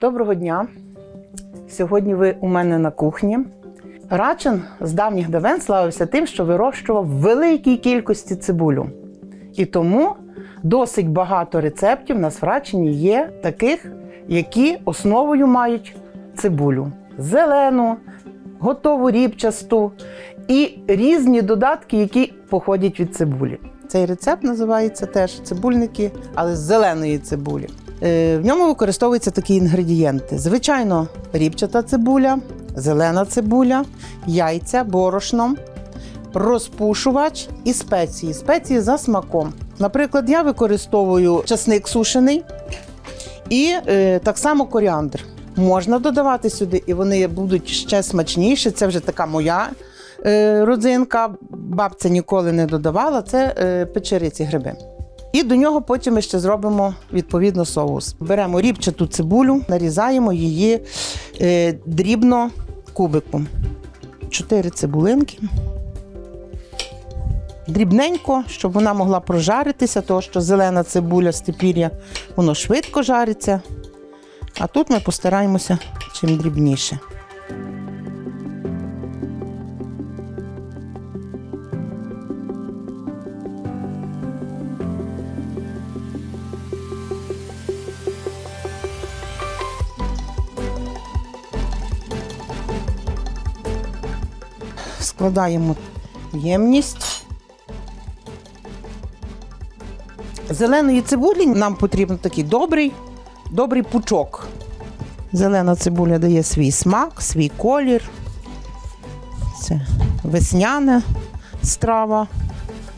Доброго дня! Сьогодні ви у мене на кухні. Рачин з давніх давен славився тим, що вирощував в великій кількості цибулю. І тому досить багато рецептів на Срачині є таких, які основою мають цибулю: зелену, готову рібчасту і різні додатки, які походять від цибулі. Цей рецепт називається теж цибульники, але з зеленої цибулі. Е, В ньому використовуються такі інгредієнти: звичайно, рібчата цибуля, зелена цибуля, яйця, борошно, розпушувач і спеції. Спеції за смаком. Наприклад, я використовую часник сушений і е, так само коріандр. Можна додавати сюди, і вони будуть ще смачніші. Це вже така моя е, родзинка. Бабця ніколи не додавала. Це печериці гриби. І до нього потім ми ще зробимо відповідно соус. Беремо рібчату цибулю, нарізаємо її е, дрібно кубиком. Чотири цибулинки. Дрібненько, щоб вона могла прожаритися, тому що зелена цибуля степір'я, воно швидко жариться. А тут ми постараємося чим дрібніше. Складаємо ємність. Зеленої цибулі нам потрібен такий добрий, добрий пучок. Зелена цибуля дає свій смак, свій колір. Це весняна страва,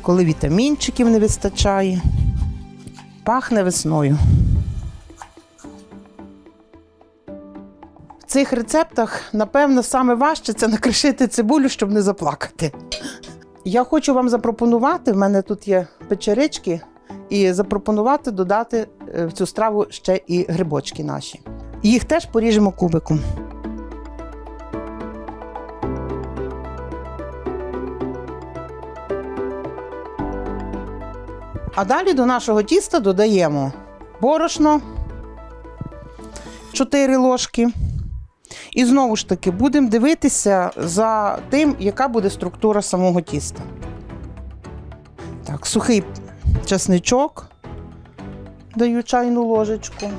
коли вітамінчиків не вистачає. Пахне весною. Цих рецептах, напевно, саме важче це накришити цибулю, щоб не заплакати. Я хочу вам запропонувати, в мене тут є печерички, і запропонувати додати е, в цю страву ще і грибочки наші. Їх теж поріжемо кубиком. А далі до нашого тіста додаємо борошно 4 ложки. І знову ж таки будемо дивитися за тим, яка буде структура самого тіста. Так, сухий чесничок даю чайну ложечку.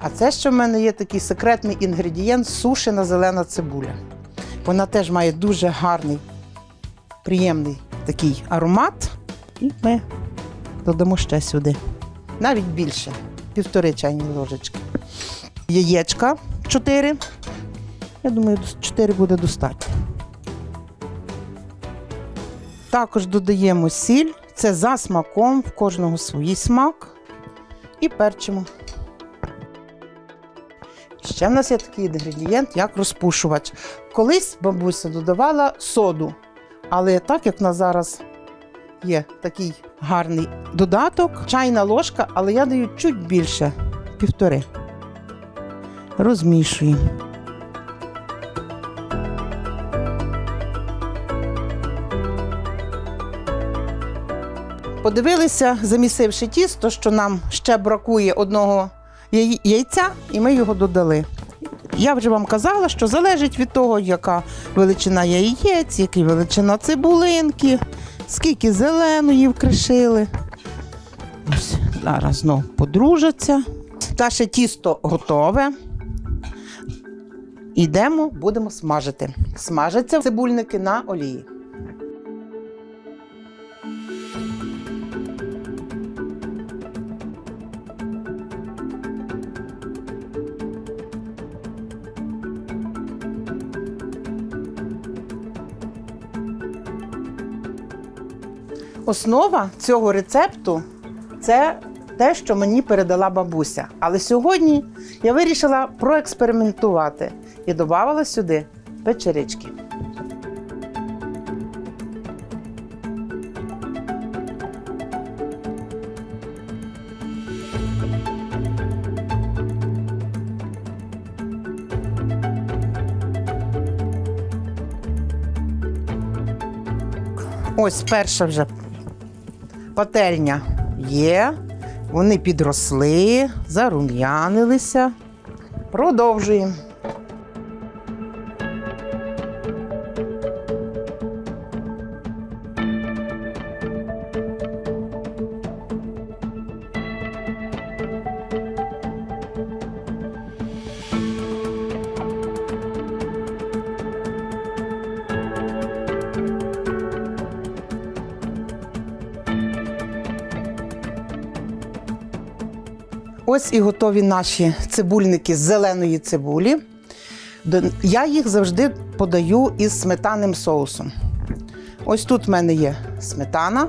А це ще в мене є такий секретний інгредієнт сушена зелена цибуля. Вона теж має дуже гарний, приємний такий аромат. І ми додамо ще сюди. Навіть більше півтори чайні ложечки. Яєчка 4. Я думаю, 4 буде достатньо. Також додаємо сіль. Це за смаком, в кожного свій смак. І перчимо. Ще в нас є такий інгредієнт, як розпушувач. Колись бабуся додавала соду, але так як в нас зараз є такий гарний додаток, чайна ложка, але я даю чуть більше півтори. Розмішуємо. Подивилися, замісивши тісто, що нам ще бракує одного яйця, і ми його додали. Я вже вам казала, що залежить від того, яка величина яєць, яка величина цибулинки, скільки зеленої вкришили. Ось зараз знов подружаться. Наше тісто готове. Ідемо, будемо смажити. Смажаться цибульники на олії. Основа цього рецепту це те, що мені передала бабуся. Але сьогодні я вирішила проекспериментувати і додавала сюди печерички. Ось перша вже пательня є. Вони підросли, зарум'янилися. Продовжуємо. Ось і готові наші цибульники з зеленої цибулі. Я їх завжди подаю із сметанним соусом. Ось тут в мене є сметана,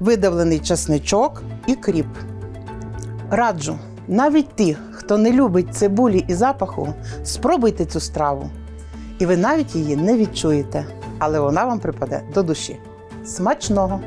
видавлений часничок і кріп. Раджу, навіть ті, хто не любить цибулі і запаху, спробуйте цю страву. І ви навіть її не відчуєте, але вона вам припаде до душі. Смачного!